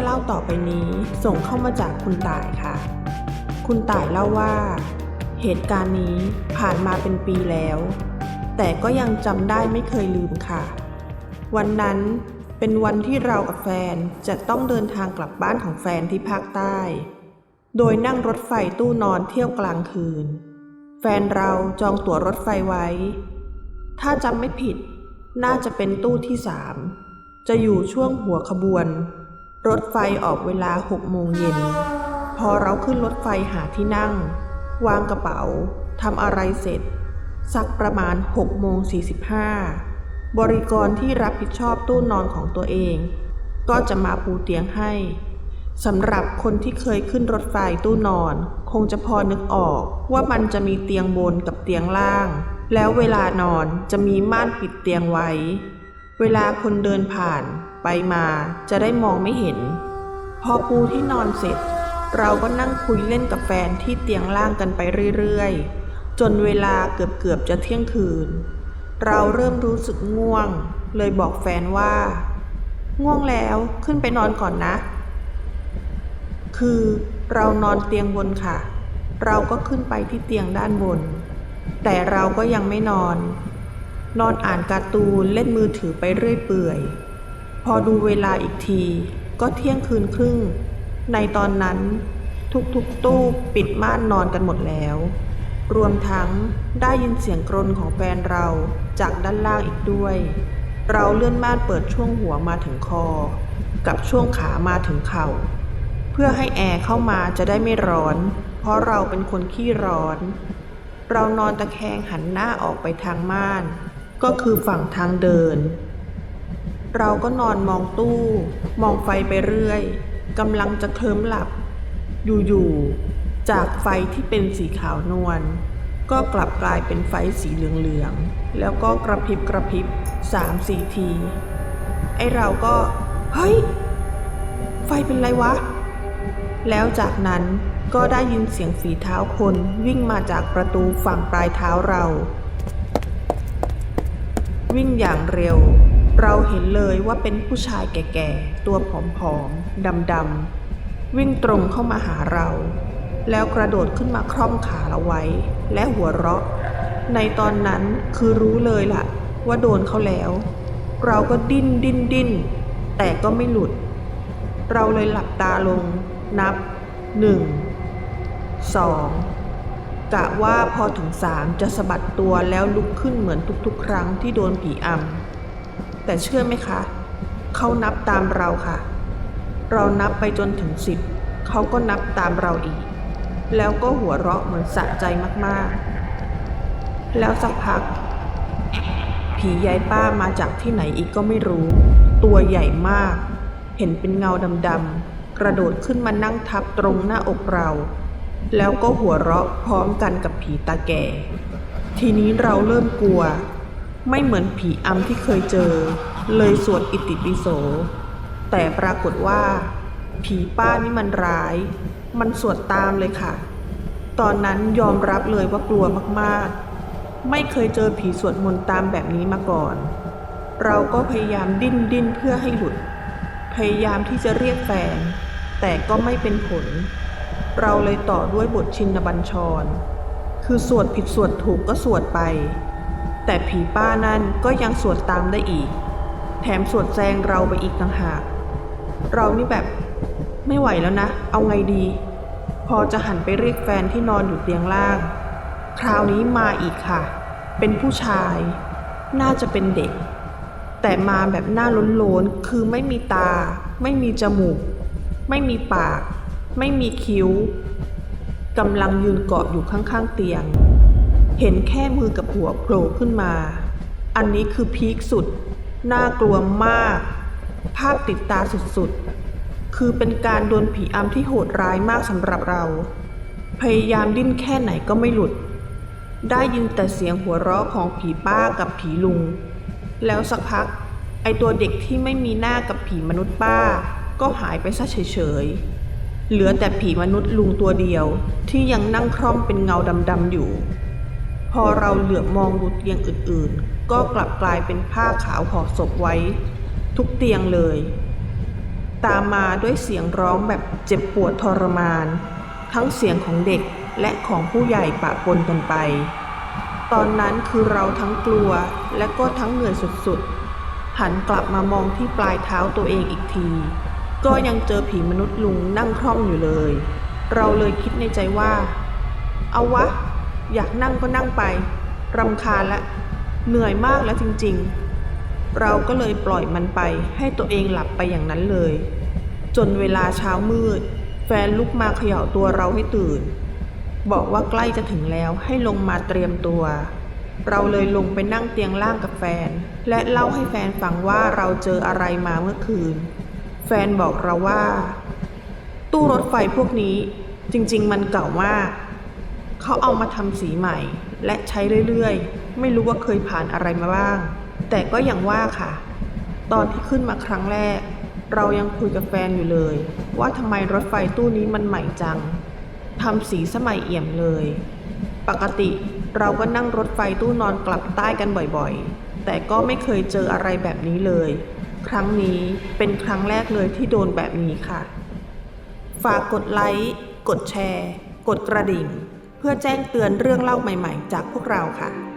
จะเล่าต่อไปนี้ ส่งเข้ามาจากคุณต่ายค่ะ คุณต่ายเล่าว่า เหตุการณ์นี้ผ่านมาเป็นปีแล้ว แต่ก็ยังจำได้ไม่เคยลืมค่ะ วันนั้นเป็นวันที่เรากับแฟนจะต้องเดินทางกลับบ้านของแฟนที่ภาคใต้ โดยนั่งรถไฟตู้นอนเที่ยวกลางคืน แฟนเราจองตั๋วรถไฟไว้ ถ้าจำไม่ผิด น่าจะเป็นตู้ที่สามจะอยู่ช่วงหัวขบวน รถไฟออกเวลาหกโมงเย็น พอเราขึ้นรถไฟหาที่นั่ง วางกระเป๋าทำอะไรเสร็จ สักประมาณ6โมง45บริกรที่รับผิดชอบตู้นอนของตัวเอง ก็จะมาปูเตียงให้สำหรับคนที่เคยขึ้นรถไฟตู้นอน คงจะพอนึกออกว่ามันจะมีเตียงบนกับเตียงล่าง แล้วเวลานอนจะมีม่านปิดเตียงไว้ เวลาคนเดินผ่าน ไปมาจะได้มองไม่เห็น พอปูที่นอนเสร็จ เราก็นั่งคุยเล่นกับแฟนที่เตียงล่างกันไปเรื่อยๆ จนเวลาเกือบๆจะเที่ยงคืน เราเริ่มรู้สึกง่วง เลยบอกแฟนว่า ง่วงแล้วขึ้นไปนอนก่อนนะ คือเรานอนเตียงบนค่ะ เราก็ขึ้นไปที่เตียงด้านบน แต่เราก็ยังไม่นอน นอนอ่านการ์ตูนเล่นมือถือไปเรื่อยเปื่อย อดูเวลาอีกที ก็เที่ยงคืนครึ่ง ในตอนนั้น ทุกๆตู้ปิดม่านนอนกันหมดแล้ว รวมทั้งได้ยินเสียงกรนของแฟนเราจากด้านล่างอีกด้วย เราเลื่อนม่านเปิดช่วงหัวมาถึงคอ กับช่วงขามาถึงเข่า เพื่อให้แอร์เข้ามาจะได้ไม่ร้อน เพราะเราเป็นคนขี้ร้อน เรานอนตะแคงหันหน้าออกไปทางม่าน ก็คือฝั่งทางเดิน เราก็นอนมองตู้ มองไฟไปเรื่อยกำลังจะเคลิ้มหลับ อยู่ๆ จากไฟที่เป็นสีขาวนวลก็กลับกลายเป็นไฟสีเหลืองๆ แล้วก็กระพริบกระพริบสามสี่ที ไอเราก็ เฮ้ย ไฟเป็นไรวะ แล้วจากนั้นก็ได้ยินเสียงฝีเท้าคนวิ่งมาจากประตูฝั่งปลายเท้าเรา วิ่งอย่างเร็ว เราเห็นเลยว่าเป็นผู้ชายแก่ๆ ตัวผอมๆ ดำๆ วิ่งตรงเข้ามาหาเรา แล้วกระโดดขึ้นมาคร่อมขาเราไว้ และหัวเราะ ในตอนนั้นคือรู้เลยล่ะ ว่าโดนเขาแล้ว เราก็ดิ้นดิ้นดิ้นแต่ก็ไม่หลุด เราเลยหลับตาลง นับหนึ่งสองกะว่าพอถึงสามจะสะบัดตัวแล้วลุกขึ้นเหมือนทุกๆ ครั้งที่โดนผีอำ แต่เชื่อไหมคะ เขานับตามเราค่ะ เรานับไปจนถึงสิบเขาก็นับตามเราอีก แล้วก็หัวเราะเหมือนสะใจมากๆ แล้วสักพัก ผียายป้ามาจากที่ไหนอีกก็ไม่รู้ ตัวใหญ่มาก เห็นเป็นเงาดำๆกระโดดขึ้นมานั่งทับตรงหน้าอกเรา แล้วก็หัวเราะพร้อมกันกับผีตาแก่ ทีนี้เราเริ่มกลัว ไม่เหมือนผีอำที่เคยเจอ เลยสวดอิติปิโส แต่ปรากฏว่า ผีป้านี่มันร้าย มันสวดตามเลยค่ะ ตอนนั้นยอมรับเลยว่ากลัวมากๆ ไม่เคยเจอผีสวดมนต์ตามแบบนี้มาก่อน เราก็พยายามดิ้นดิ้นเพื่อให้หลุด พยายามที่จะเรียกแฟน แต่ก็ไม่เป็นผล เราเลยต่อด้วยบทชินบัญชร คือสวดผิดสวดถูกก็สวดไป แต่ผีป้านั่นก็ยังสวดตามได้อีก แถมสวดแซงเราไปอีกต่างหาก เรานี่แบบไม่ไหวแล้วนะ เอาไงดี พอจะหันไปเรียกแฟนที่นอนอยู่เตียงล่าง คราวนี้มาอีกค่ะ เป็นผู้ชาย น่าจะเป็นเด็ก แต่มาแบบหน้าล้นๆ คือไม่มีตา ไม่มีจมูก ไม่มีปาก ไม่มีคิ้วกำลังยืนเกาะอยู่ข้างๆเตียง เห็นแค่มือกับหัวโผล่ขึ้นมา อันนี้คือพีคสุด น่ากลัวมาก ภาพติดตาสุดๆ คือเป็นการโดนผีอำที่โหดร้ายมากสำหรับเรา พยายามดิ้นแค่ไหนก็ไม่หลุด ได้ยินแต่เสียงหัวเราะของผีป้ากับผีลุง แล้วสักพัก ไอตัวเด็กที่ไม่มีหน้ากับผีมนุษย์ป้า ก็หายไปซะเฉยๆ เหลือแต่ผีมนุษย์ลุงตัวเดียวที่ยังนั่งคร่อมเป็นเงาดำๆอยู่ พอเราเหลือบมองดูเตียงอื่นๆ ก็กลับกลายเป็นผ้าขาวห่อศพไว้ ทุกเตียงเลย ตามมาด้วยเสียงร้องแบบเจ็บปวดทรมาน ทั้งเสียงของเด็กและของผู้ใหญ่ปะปนกันไป ตอนนั้นคือเราทั้งกลัวและก็ทั้งเหนื่อยสุดๆ หันกลับมามองที่ปลายเท้าตัวเองอีกที ก็ยังเจอผีมนุษย์ลุงนั่งคล่อมอยู่เลย เราเลยคิดในใจว่า เอาวะ อยากนั่งก็นั่งไปรำคาญละ เหนื่อยมากแล้วจริงๆ เราก็เลยปล่อยมันไปให้ตัวเองหลับไปอย่างนั้นเลย จนเวลาเช้ามืด แฟนลุกมาเขย่าตัวเราให้ตื่น บอกว่าใกล้จะถึงแล้วให้ลงมาเตรียมตัว เราเลยลงไปนั่งเตียงล่างกับแฟน และเล่าให้แฟนฟังว่าเราเจออะไรมาเมื่อคืน แฟนบอกเราว่า ตู้รถไฟพวกนี้จริง ๆ มันเก่ามาก เขาเอามาทำสีใหม่ และใช้เรื่อยๆ ไม่รู้ว่าเคยผ่านอะไรมาบ้าง แต่ก็อย่างว่าค่ะ ตอนที่ขึ้นมาครั้งแรก เรายังคุยกับแฟนอยู่เลย ว่าทำไมรถไฟตู้นี้มันใหม่จังทำสีสมัยเอี่ยมเลย ปกติเราก็นั่งรถไฟตู้นอนกลับใต้กันบ่อยๆ แต่ก็ไม่เคยเจออะไรแบบนี้เลย ครั้งนี้เป็นครั้งแรกเลยที่โดนแบบนี้ค่ะ ฝากกดไลค์ กดแชร์ กดกระดิ่ง เพื่อแจ้งเตือนเรื่องเล่าใหม่ ๆ จากพวกเราค่ะ